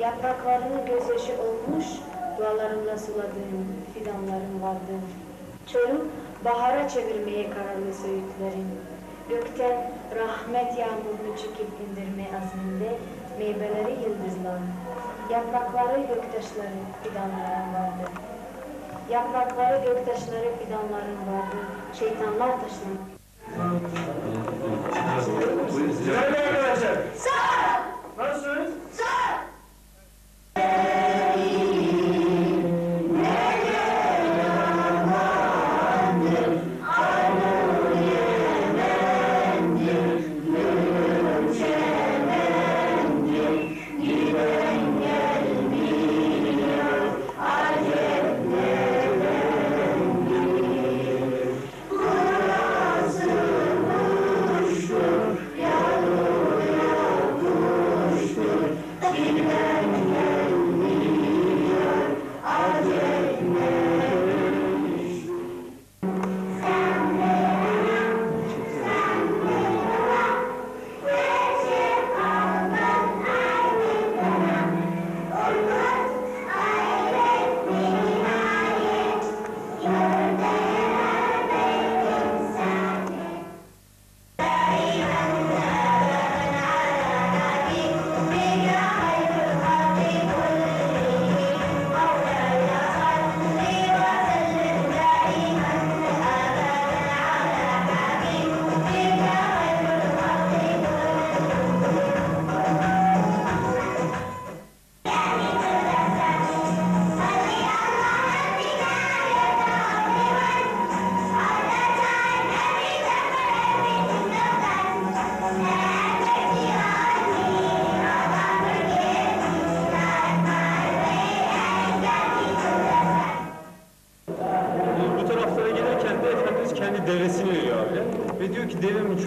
Yapraklarını gözyaşı olmuş, dualarımla suladığım fidanların vardı. Çölü bahara çevirmeye kararlı söğütlerin. Gökten rahmet yağmurunu çekip indirme azminde meyveleri yıldızlar. Yaprakları göktaşları fidanların vardı. Yaprakları göktaşları fidanların vardı. Şeytanlar taşlanır. Merhaba Amen.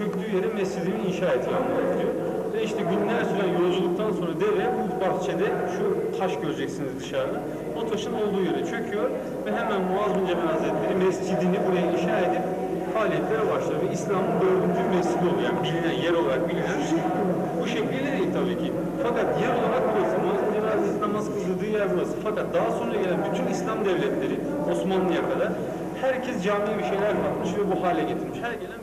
Çöktüğü yere mescidimi inşa et yalnız diyor. Ve işte günler süren yolculuktan sonra deve bu bahçede şu taş göreceksiniz dışarıda. O taşın olduğu yere çöküyor ve hemen Muaz bin Cebel Hazretleri mescidini buraya inşa edip faaliyetlere başlıyor. Ve İslam'ın dördüncü mescidi oluyor. Yani bilinen, yer olarak bilinen bu şekliyle değil tabii ki. Fakat yer olarak burası. Muaz bin Cebel Hazretleri namaz kıldırdığı yer burası. Fakat daha sonra gelen bütün İslam devletleri Osmanlı'ya kadar herkes camiye bir şeyler katmış ve bu hale getirmiş. Her gelen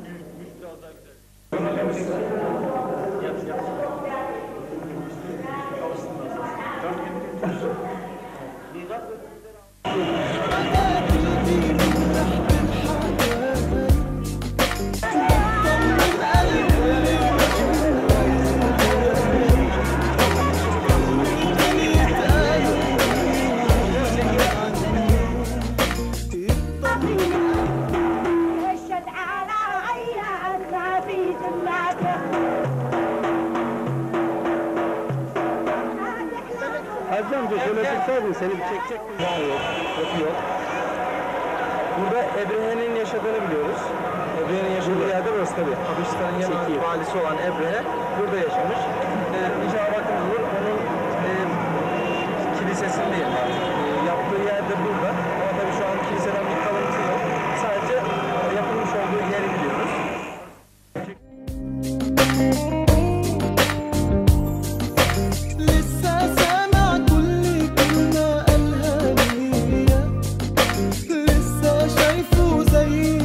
Thank you. Abi şöyle seni bir çekecek bir zaman yok. Yapı yok. Burada Ebrehe'nin yaşadığını biliyoruz. Ebrehe'nin yaşadığı yerde burası tabii. Habeşistan'ın yan valisi olan Ebrehe burada yaşamış. Ee, İnşallah vaktimiz olur. Onun e, kilisesini diyelim artık. E, yaptığı yerde burada. Ama tabii şu an kiliseden bir kalıntı yok. Sadece yapılmış olduğu yeri biliyoruz. Thank. يشوفوا زي